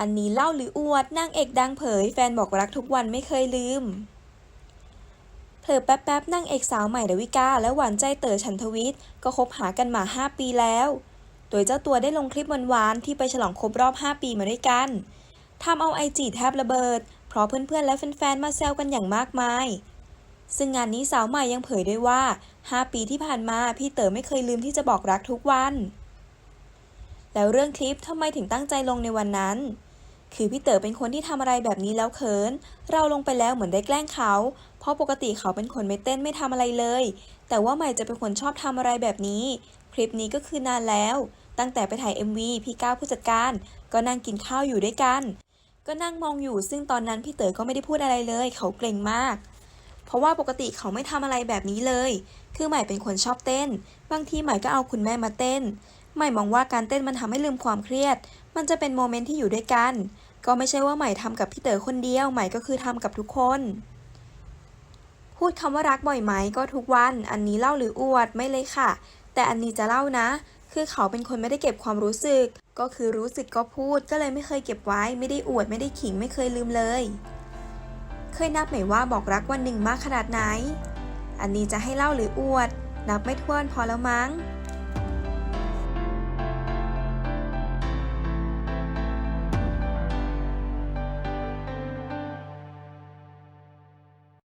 อันนี้เล่าหรืออวดนางเอกดังเผย แฟนบอกรักทุกวันไม่เคยลืม เผลอแป๊บๆนางเอกสาวใหม่ดาวิกา และหวานใจเต๋อฉันทวิทย์ก็คบหากันมา 5 ปีแล้ว โดยเจ้าตัวได้ลงคลิปหวานๆที่ไปฉลองครบรอบ 5 ปีมาด้วยกันทำเอาไอจีแทบระเบิด เพราะเพื่อนๆและแฟนๆมาแซวกันอย่างมากมาย ซึ่งงานนี้สาวใหม่ยังเผยด้วยว่า 5 ปีที่ผ่านมาพี่เต๋อไม่เคยลืมที่จะบอกรักทุกวัน แล้วเรื่องคลิปทำไมถึงตั้งใจลงในวันนั้น คือพี่เต๋อเป็นคนที่ทำอะไรแบบนี้แล้วเขิน เราลงไปแล้วเหมือนได้แกล้งเขา เพราะปกติเขาเป็นคนไม่เต้นไม่ทำอะไรเลย แต่ว่าใหม่จะเป็นคนชอบทำอะไรแบบนี้ คลิปนี้ก็คือนานแล้ว ตั้งแต่ไปถ่าย MV พี่ก้าวผู้จัดการ ก็นั่งกินข้าวอยู่ด้วยกัน ก็นั่งมองอยู่ซึ่งตอนนั้นพี่เต๋อก็ไม่ได้พูดอะไรเลย เขาเกรงมากเพราะว่าปกติเขาไม่ทำอะไรแบบนี้เลย คือใหม่เป็นคนชอบเต้น บางทีใหม่ก็เอาคุณแม่มาเต้น ใหม่มองว่าการเต้นมันทำให้ลืมความเครียด มันจะเป็นโมเมนต์ที่อยู่ด้วยกัน ก็ไม่ใช่ว่าใหม่ทำกับพี่เต๋อคนเดียว ใหม่ก็คือทำกับทุกคน พูดคำว่ารักบ่อยไหมก็ทุกวัน อันนี้เล่าหรืออวดไม่เลยค่ะ แต่อันนี้จะเล่านะ คือเขาเป็นคนไม่ได้เก็บความรู้สึก ก็คือรู้สึกก็พูด ก็เลยไม่เคยเก็บไว้ ไม่ได้อวด ไม่ได้ขิง ไม่เคยลืมเลย เคยนับไหมว่าบอกรักวันหนึ่งมากขนาดไหน อันนี้จะให้เล่าหรืออวด นับไม่ถ้วนพอแล้วมั้ง